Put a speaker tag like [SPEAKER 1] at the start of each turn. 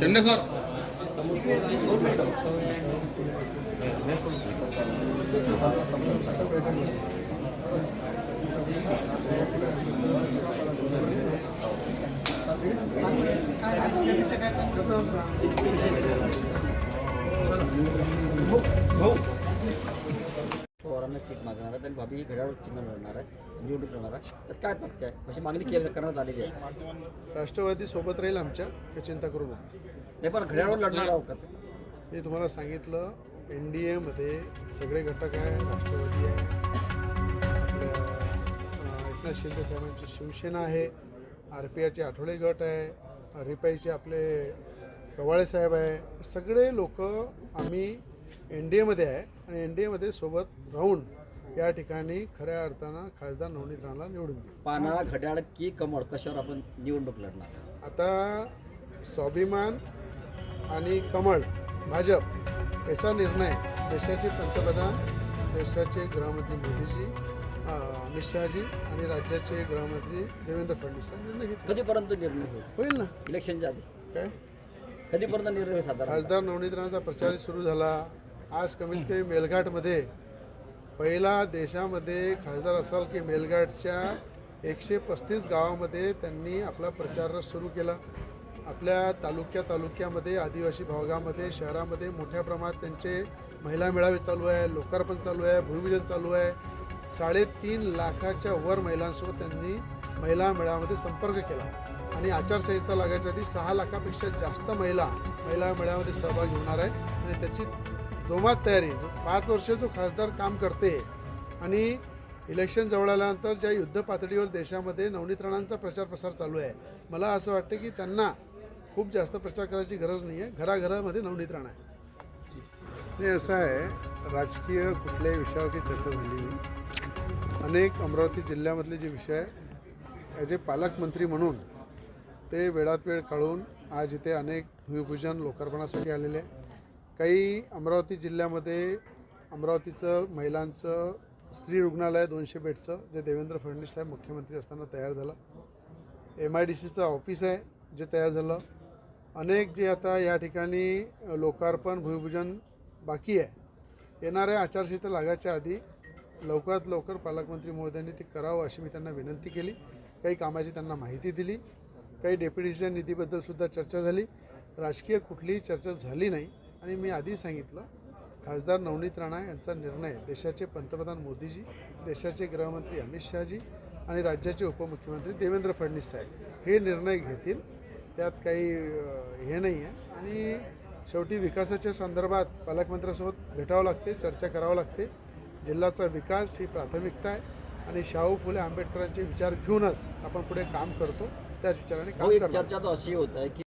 [SPEAKER 1] చెండే sir
[SPEAKER 2] Thank you. Seat मागणार आहे आणि भाभी घड्याळ चिन्ह लढणार आहे निवडणूक लढणार आहे. तर काय तथ्य आहे? अशी मागणी केली करण्यात आलेली आहे.
[SPEAKER 3] राष्ट्रवादी सोबत राहील आमच्या काही चिंता करू नका.
[SPEAKER 2] नाही पण घड्याळवर लढणार आहोत का ते?
[SPEAKER 3] मी तुम्हाला सांगितलं एन डी एमध्ये सगळे घटक आहे राष्ट्रवादी आहे. एकनाथ शिंदे साहेबांची शिवसेना आहे आर पी आयचे आठवडे गट आहे रिपाईचे आपले कवाळे साहेब आहे. सगळे लोक आम्ही एन डी एमध्ये आहे आणि एन डी एमध्ये सोबत राहून या ठिकाणी खऱ्या अर्थानं खासदार नवनीत राणाला निवडून देऊ.
[SPEAKER 2] पाना घड्याळ की कमळ कशावर आपण निवडणूक लढणार?
[SPEAKER 3] आता स्वाभिमान आणि कमळ भाजप याचा निर्णय देशाचे पंतप्रधान देशाचे गृहमंत्री मोदीजी अं, अमित शहाजी आणि राज्याचे गृहमंत्री देवेंद्र फडणवीस यांनी निर्णय घेतला.
[SPEAKER 2] कधीपर्यंत निर्णय होईल?
[SPEAKER 3] होईल ना.
[SPEAKER 2] इलेक्शनच्या आधी.
[SPEAKER 3] काय?
[SPEAKER 2] कधीपर्यंत निर्णय होईल साधारण?
[SPEAKER 3] खासदार नवनीत राणाचा प्रचार सुरू झाला. आज कमीत कमी मेलघाटमध्ये पहिला देशामध्ये खासदार असाल की मेलघाटच्या एकशे पस्तीस गावामध्ये त्यांनी आपला प्रचार सुरू केला. आपल्या तालुक्या तालुक्यामध्ये आदिवासी भागामध्ये शहरामध्ये मोठ्या प्रमाणात त्यांचे महिला मेळावे चालू आहे लोकार्पण चालू आहे भूमिपूजन चालू आहे. साडेतीन लाखाच्या वर महिलांसोबत त्यांनी महिला मेळाव्यामध्ये संपर्क केला. आणि आचारसंहिता लागायच्या आधी सहा लाखापेक्षा जास्त महिला महिला मेळाव्यामध्ये सहभागी होणार आहे आणि त्याची जोमात तयारी पाच वर्ष जो खासदार काम करते आणि इलेक्शन जवळ आल्यानंतर ज्या युद्ध पातळीवर देशामध्ये नवनीत राणांचा प्रचार प्रसार चालू आहे मला असं वाटतं की त्यांना खूप जास्त प्रचार करायची गरज नाही आहे घराघरामध्ये नवनीत राणा आहे. हे असं आहे राजकीय कुठल्याही विषयावरती चर्चा झाली नाही. अनेक अमरावती जिल्ह्यामधले जे विषय जे पालकमंत्री म्हणून ते वेळात वेळ काढून आज इथे अनेक भूमिपूजन लोकार्पणासाठी आलेले आहे काही अमरावती जिल्ह्यामध्ये अमरावतीचं महिलांचं स्त्री रुग्णालय दोनशे बेडचं जे देवेंद्र फडणवीस साहेब मुख्यमंत्री असताना तयार झालं. एम आय डी सीचं ऑफिस आहे जे तयार झालं. अनेक जे आता या ठिकाणी लोकार्पण भूमिपूजन बाकी आहे. येणाऱ्या आचारसंहिता लागायच्या आधी लवकरात लवकर पालकमंत्री महोदयांनी ते करावं अशी मी त्यांना विनंती केली. काही कामाची त्यांना माहिती दिली. काही डेप्युटीच्या निधीबद्दल सुद्धा चर्चा झाली. राजकीय कुठलीही चर्चा झाली नाही. आणि मी आधी सांगितलं खासदार नवनीत राणा यांचा निर्णय देशाचे पंतप्रधान मोदीजी देशाचे गृहमंत्री अमित शहाजी आणि राज्याचे उपमुख्यमंत्री देवेंद्र फडणवीस साहेब हे निर्णय घेतील. त्यात काही हे नाही आहे आणि शेवटी विकासाच्या संदर्भात पालकमंत्र्यांसोबत भेटावं लागते चर्चा करावं लागते. जिल्ह्याचा विकास ही प्राथमिकता आहे आणि शाहू फुले आंबेडकरांचे विचार घेऊनच आपण पुढे काम करतो. त्याच विचाराने काम
[SPEAKER 2] चर्चा तर अशी होत आहे की